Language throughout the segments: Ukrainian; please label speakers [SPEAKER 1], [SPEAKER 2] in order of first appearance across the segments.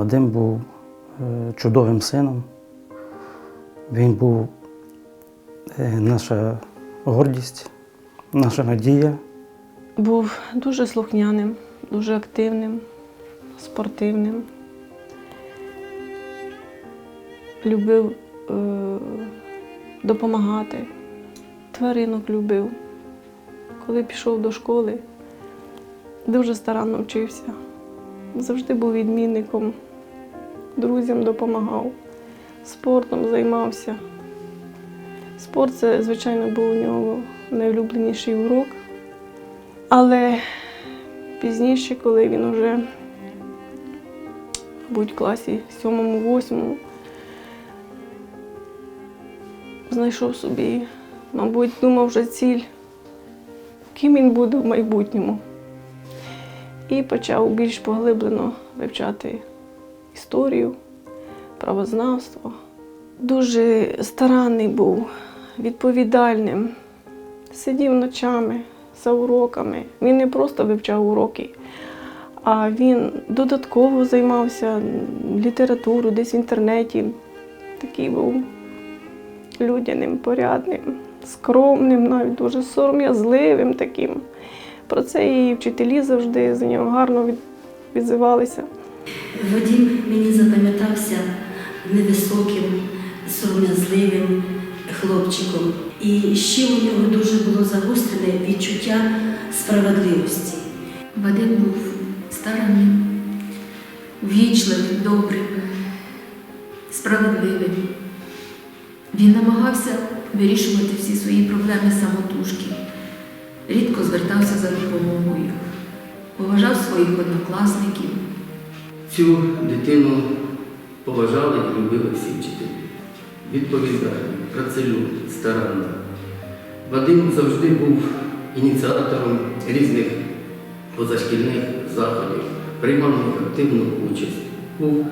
[SPEAKER 1] Вадим був е, чудовим сином. Він був е, наша гордість, наша надія.
[SPEAKER 2] Був дуже слухняним, дуже активним, спортивним. Любив е, допомагати, тваринок любив. Коли пішов до школи, дуже старанно вчився. Завжди був відмінником, друзям допомагав, спортом займався. Спорт це, звичайно, був у нього найулюбленіший урок. Але пізніше, коли він вже, мабуть, в класі 7-8, знайшов собі, мабуть, думав вже ціль, ким він буде в майбутньому. І почав більш поглиблено вивчати історію, правознавство. Дуже старанний був, відповідальним, сидів ночами за уроками. Він не просто вивчав уроки, а він додатково займався літературою десь в інтернеті. Такий був людяним, порядним, скромним, навіть дуже сором'язливим таким. Про це і вчителі завжди за нього гарно відзивалися.
[SPEAKER 3] Вадим мені запам'ятався невисоким, сором'язливим хлопчиком. І ще у нього дуже було загострене відчуття справедливості.
[SPEAKER 4] Вадим був старанним, ввічливим, добрим, справедливим. Він намагався вирішувати всі свої проблеми самотужки, рідко звертався за допомогою, поважав своїх однокласників.
[SPEAKER 5] Цю дитину поважали і любили всі вчителі. Відповідальний, працелюбний, старанний. Вадим завжди був ініціатором різних позашкільних заходів, приймав активну участь. Був,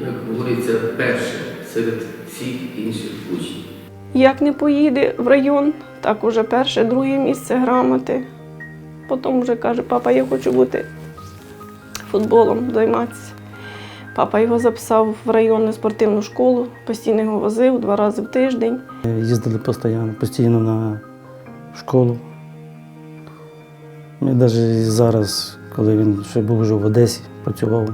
[SPEAKER 5] як говориться, першим серед всіх інших учнів.
[SPEAKER 2] Як не поїде в район, так уже перше, друге місце грамоти. Потім вже каже, папа, я хочу бути футболом займатися. Папа його записав в районну спортивну школу, постійно його возив два рази в тиждень.
[SPEAKER 1] Їздили постійно, постійно на школу. Ми навіть зараз, коли він ще був вже в Одесі, працював,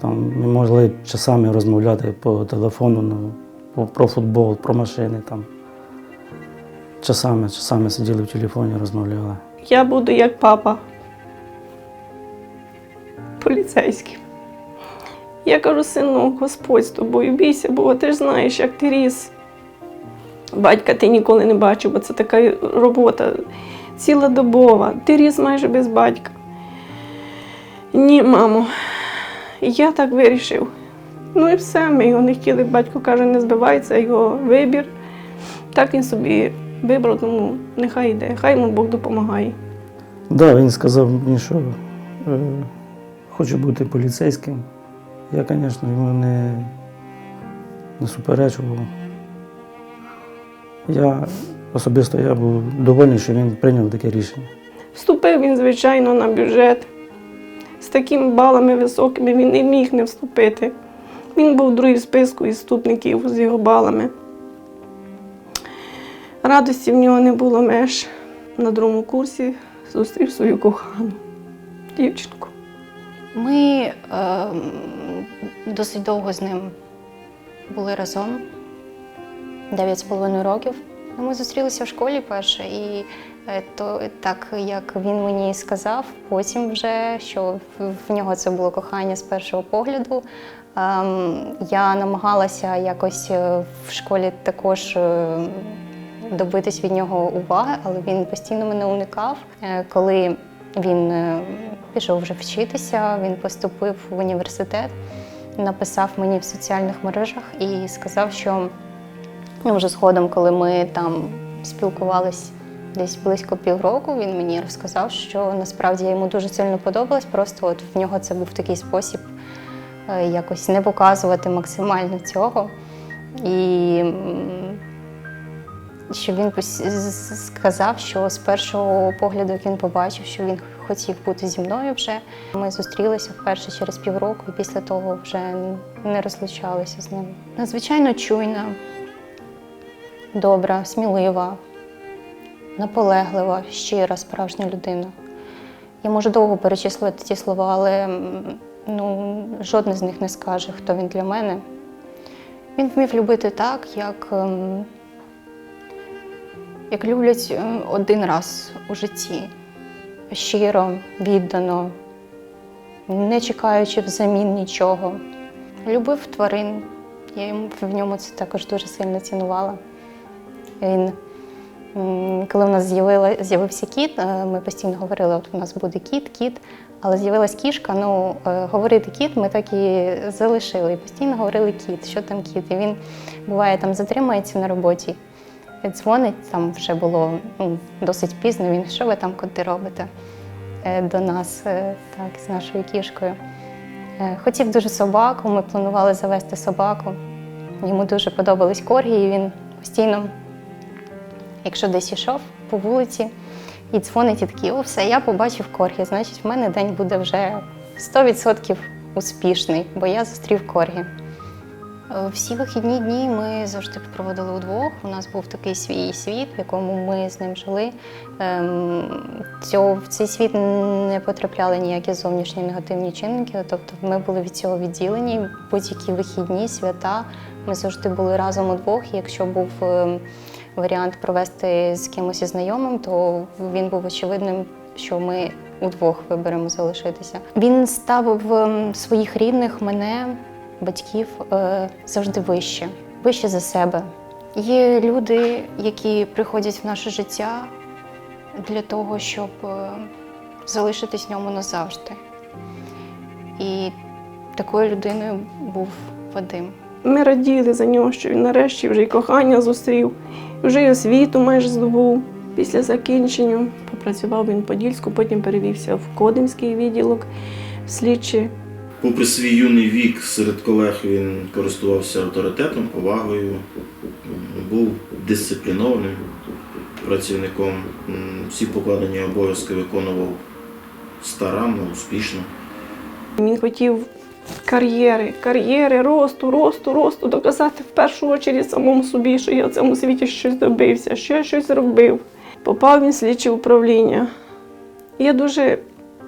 [SPEAKER 1] там ми могли часами розмовляти по телефону ну, про футбол, про машини. Там. Часами, часами сиділи в телефоні, розмовляли.
[SPEAKER 2] Я буду як папа. Поліцейським. Я кажу, синок, Господь з тобою, бійся, бо ти ж знаєш, як ти ріс. Батька ти ніколи не бачив, бо це така робота цілодобова. Ти ріс майже без батька. Ні, мамо, я так вирішив. Ну і все, ми його не хотіли. Батько каже, не збивається його вибір. Так він собі вибрав, тому нехай йде, хай йому Бог допомагає.
[SPEAKER 1] Так, да, він сказав мені, що хоче бути поліцейським. Я, звісно, йому не, не суперечував. Я особисто я був довольний, що він прийняв таке рішення.
[SPEAKER 2] Вступив він, звичайно, на бюджет. З такими балами високими він не міг не вступити. Він був другий в списку із вступників з його балами. Радості в нього не було меж. На другому курсі зустрів свою кохану дівчинку.
[SPEAKER 6] Ми е, досить довго з ним були разом, 9,5 років. Ми зустрілися в школі перше, і е, то так як він мені сказав, потім вже що в- нього це було кохання з першого погляду. Ем, я намагалася якось е, в школі також. е, добитись від нього уваги, але він постійно мене уникав. Е, Коли він е, пішов вже вчитися, він поступив в університет, написав мені в соціальних мережах і сказав, що ну, вже згодом, коли ми там спілкувались десь близько півроку, він мені розказав, що насправді йому дуже сильно подобалась. Просто от в нього це був такий спосіб е, якось не показувати максимально цього. І що він сказав, що з першого погляду, як він побачив, що він хотів бути зі мною вже. Ми зустрілися вперше через півроку, і після того вже не розлучалися з ним. Надзвичайно чуйна, добра, смілива, наполеглива, щира, справжня людина. Я можу довго перечислювати ті слова, але ну, жодне з них не скаже, хто він для мене. Він вмів любити так, як, ем, як люблять е, один раз у житті. Щиро, віддано, не чекаючи взамін нічого. Любив тварин. Я в ньому це також дуже сильно цінувала. Він, коли в нас з'явився кіт, е, ми постійно говорили, от у нас буде кіт, кіт. Але з'явилась кішка, ну е, говорити кіт ми так і залишили. І постійно говорили кіт, що там кіт. І він буває там затримається на роботі, дзвонить, там вже було ну, досить пізно. Він що ви там коти робите Е, до нас, е, так, з нашою кішкою. Е, Хотів дуже собаку, ми планували завести собаку. Йому дуже подобались коргі, і він постійно, якщо десь йшов по вулиці, і дзвонить і такий, о, все, я побачив коргі, значить, в мене день буде вже 100% успішний, бо я зустрів коргі. Е, Всі вихідні дні ми завжди проводили удвох. У нас був такий свій світ, в якому ми з ним жили. Ем, Цього, в цей світ не потрапляли ніякі зовнішні негативні чинники. Тобто ми були від цього відділені. Будь-які вихідні, свята. Ми завжди були разом удвох. Якщо був ем, варіант провести з кимось із знайомим, то він був очевидним, що ми удвох виберемо залишитися. Він ставив ем, своїх рідних, мене, батьків е, завжди вище, вище за себе. Є люди, які приходять в наше життя для того, щоб е, залишитись в ньому назавжди. І такою людиною був Вадим.
[SPEAKER 2] Ми раділи за нього, що він нарешті вже і кохання зустрів, вже й освіту майже здобув. Після закінчення попрацював він в Подільську, потім перевівся в Кодимський відділок, в слідчі.
[SPEAKER 7] Попри свій юний вік, серед колег він користувався авторитетом, повагою, був дисциплінованим працівником. Всі покладені обов'язки виконував старанно, успішно.
[SPEAKER 2] Він хотів кар'єри, кар'єри, росту, росту, росту, доказати в першу чергу самому собі, що я в цьому світі щось добився, що я щось зробив. Попав він в слідче управління. Я дуже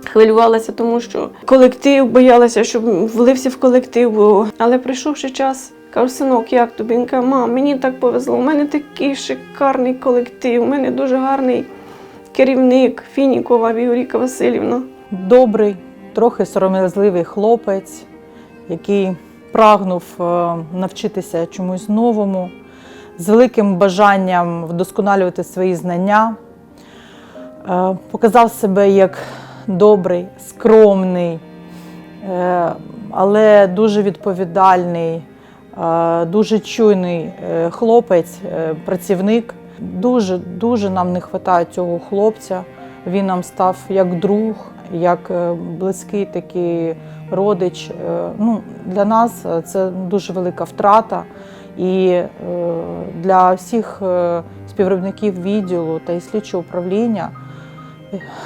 [SPEAKER 2] хвилювалася, тому що колектив боялася, щоб влився в колектив. Але прийшовши час, кажу, синок, як тобі? Він каже, мам, мені так повезло. У мене такий шикарний колектив, у мене дуже гарний керівник Фінікова Віоріка Васильівна.
[SPEAKER 8] добрий, трохи сором'язливий хлопець, який прагнув е, навчитися чомусь новому, з великим бажанням вдосконалювати свої знання, Е, показав себе як добрий, скромний, е, але дуже відповідальний, е, дуже чуйний е, хлопець, працівник. Дуже дуже нам не вистачає цього хлопця. Він нам став як друг, як близький такий родич. Ну, для нас це дуже велика втрата. І для всіх співробітників відділу та і слідчого управління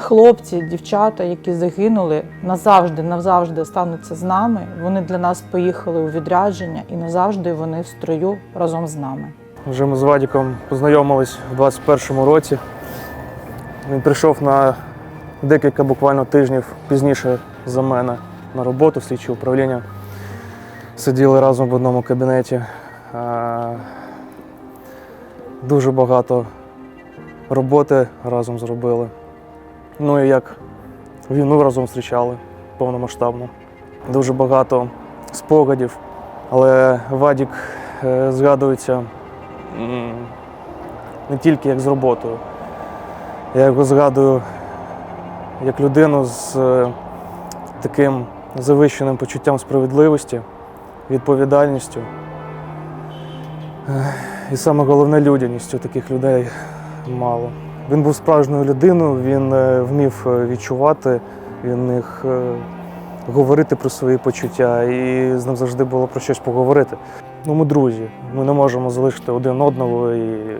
[SPEAKER 8] хлопці, дівчата, які загинули, назавжди, назавжди стануться з нами. Вони для нас поїхали у відрядження і назавжди вони в строю разом з нами.
[SPEAKER 9] Вже ми з Вадіком познайомились в 21-му році. Він прийшов на декілька буквально тижнів пізніше за мене на роботу в слідче управління. Сиділи разом в одному кабінеті. Е, Дуже багато роботи разом зробили. Ну і як війну разом зустрічали повномасштабно. Дуже багато спогадів. Але Вадік е, згадується не тільки як з роботою. Я його згадую як людину з е, таким завищеним почуттям справедливості, відповідальністю. І саме головне людяністю таких людей мало. Він був справжньою людиною, він е, вмів е, відчувати, він міг е, говорити про свої почуття, і з ним завжди було про щось поговорити. Ну, ми друзі, ми не можемо залишити один одного і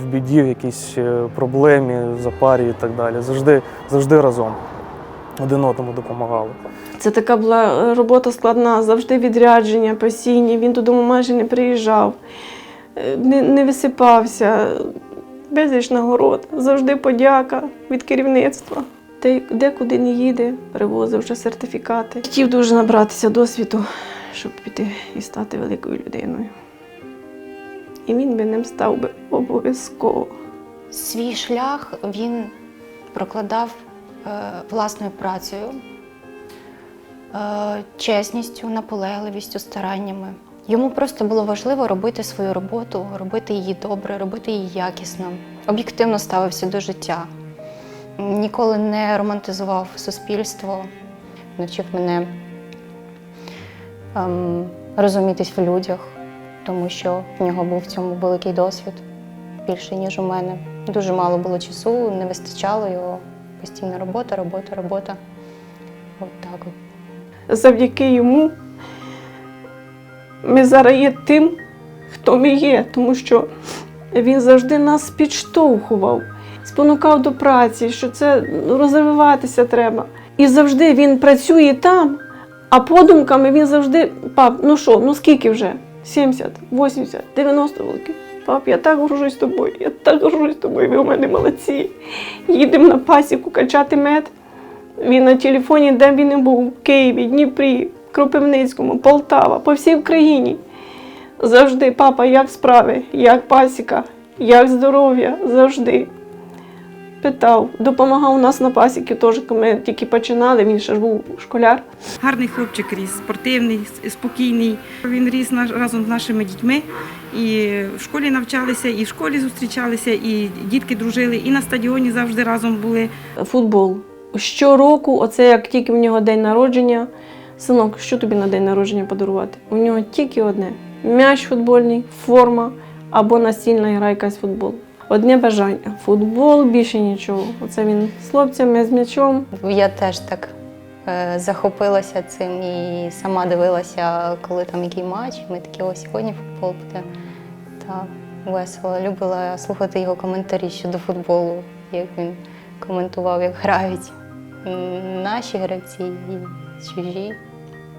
[SPEAKER 9] в біді, в якійсь проблемі, запарі і так далі. Завжди, завжди разом один одному допомагали.
[SPEAKER 2] Це така була робота складна, завжди відрядження постійні. Він додому майже не приїжджав, не, не висипався. Безліч нагород, завжди подяка від керівництва. Де, де куди не їде, привозив вже сертифікати. Хотів дуже набратися досвіду, щоб піти і стати великою людиною. І він би ним став би обов'язково.
[SPEAKER 6] Свій шлях він прокладав е, власною працею, е, чесністю, наполегливістю, стараннями. Йому просто було важливо робити свою роботу, робити її добре, робити її якісно. Об'єктивно ставився до життя. Ніколи не романтизував суспільство, навчив мене ем, розумітись в людях, тому що в нього був в цьому великий досвід більше, ніж у мене. Дуже мало було часу, не вистачало його. Постійна робота, робота, робота. От так.
[SPEAKER 2] завдяки йому ми зараз є тим, хто ми є, тому що він завжди нас підштовхував, спонукав до праці, що це ну, розвиватися треба. І завжди він працює там, а подумками він завжди, пап, ну що, ну скільки вже? 70, 80, 90 років. Пап, я так горжусь тобою, я так горжусь тобою, ви у мене молодці. Їдемо на пасіку качати мед. Він на телефоні, де він не був, в Києві, Дніпрі, Кропивницькому, Полтава, по всій Україні. Завжди, папа, як справи, як пасіка, як здоров'я, завжди. Питав, допомагав у нас на пасіки, теж, коли ми тільки починали, він ще ж був школяр.
[SPEAKER 10] Гарний хлопчик ріс, спортивний, спокійний. Він ріс разом з нашими дітьми. І в школі навчалися, і в школі зустрічалися, і дітки дружили, і на стадіоні завжди разом були.
[SPEAKER 2] Футбол. Щороку, оце як тільки в нього день народження. Синок, що тобі на день народження подарувати? У нього тільки одне: м'яч футбольний, форма або настільна гра якась футбол. Одне бажання футбол, більше нічого. Оце він з хлопцями, з м'ячом.
[SPEAKER 6] Я теж так е, захопилася цим і сама дивилася, коли там який матч. Ми такі, о, сьогодні футбол буде. Так, весело. Любила слухати його коментарі щодо футболу, як він коментував, як грають наші гравці і чужі.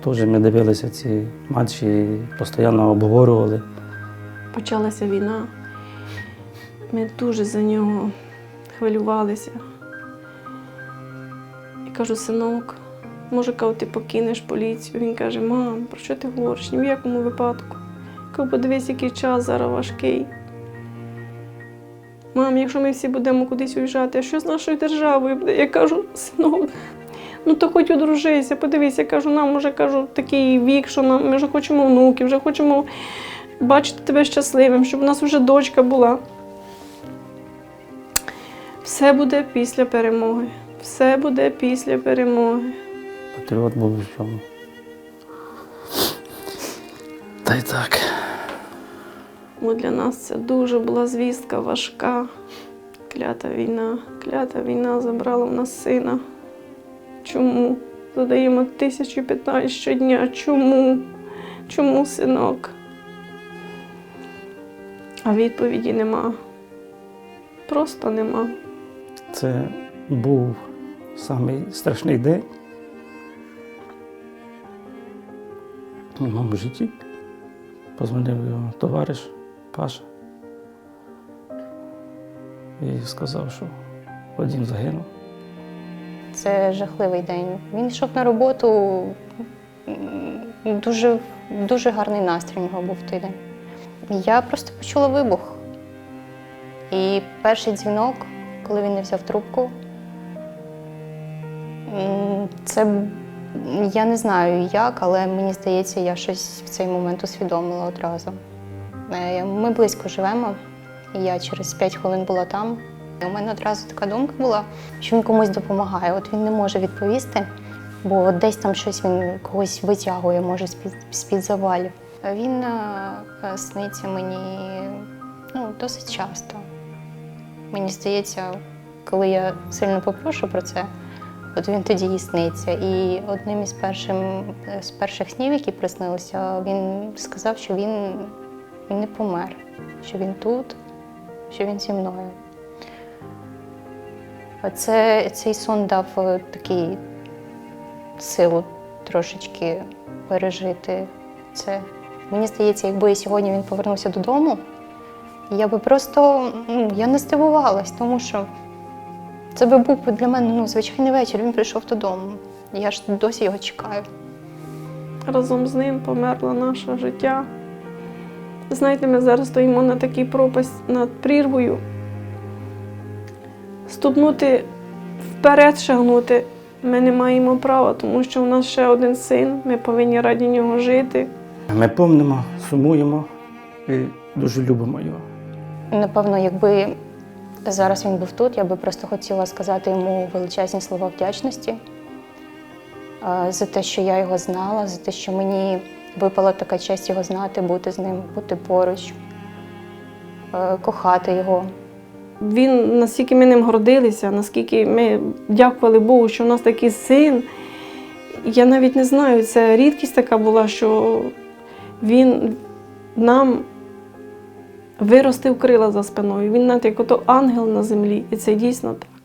[SPEAKER 1] Теж ми дивилися ці матчі, постійно обговорювали.
[SPEAKER 2] Почалася війна. Ми дуже за нього хвилювалися. І кажу, синок, може, кажу, ти покинеш поліцію. Він каже, мам, про що ти говориш? Ні в якому випадку. Кажу, подивись, який час зараз важкий. Мам, якщо ми всі будемо кудись уїжджати, а що з нашою державою буде? Я кажу, синок, ну то хоч одружися, подивись, я кажу, нам уже кажу, такий вік, що нам, ми вже хочемо внуків, вже хочемо бачити тебе щасливим, щоб у нас вже дочка була. Все буде після перемоги. Все буде після перемоги.
[SPEAKER 1] Патріот був у всьому. Та й так.
[SPEAKER 2] Бо для нас це дуже була звістка важка. Клята війна, клята війна забрала в нас сина. Чому? Задаємо тисячу питань щодня. Чому? Чому, синок? А відповіді нема. Просто нема.
[SPEAKER 1] Це був самий страшний день у моєму житті. Позвонив його товариш Паша і сказав, що Вадим загинув.
[SPEAKER 6] Це жахливий день. Він йшов на роботу, дуже, дуже гарний настрій у нього був той день. Я просто почула вибух. І перший дзвінок, коли він не взяв трубку, це я не знаю як, але мені здається, я щось в цей момент усвідомила одразу. Е, Ми близько живемо, і я через 5 хвилин була там. У мене одразу така думка була, що він комусь допомагає. От він не може відповісти, бо десь там щось він когось витягує, може, з-під, з-під завалів. Він е, е, сниться мені ну, досить часто. Мені здається, коли я сильно попрошу про це, от він тоді і сниться. І одним із першим, з перших снів, які приснилися, він сказав, що він, він не помер, що він тут, що він зі мною. Це, цей сон дав е, такий силу трошечки пережити це. Мені здається, якби сьогодні він повернувся додому, я би просто ну, я не здивувалась, тому що це би був для мене ну, звичайний вечір. Він прийшов додому. Я ж досі його чекаю.
[SPEAKER 2] Разом з ним померло наше життя. Знаєте, ми зараз стоїмо на такій пропасть над прірвою. Ступнути вперед, шагнути ми не маємо права, тому що у нас ще один син, ми повинні раді нього жити.
[SPEAKER 1] Ми помнимо, сумуємо і дуже любимо його.
[SPEAKER 6] Напевно, якби зараз він був тут, я би просто хотіла сказати йому величезні слова вдячності за те, що я його знала, за те, що мені випала така честь його знати, бути з ним, бути поруч, кохати його.
[SPEAKER 2] Він, наскільки ми ним гордилися, наскільки ми дякували Богу, що в нас такий син. Я навіть не знаю, це рідкість така була, що він нам виростив крила за спиною. Він навіть як ото ангел на землі. І це дійсно так.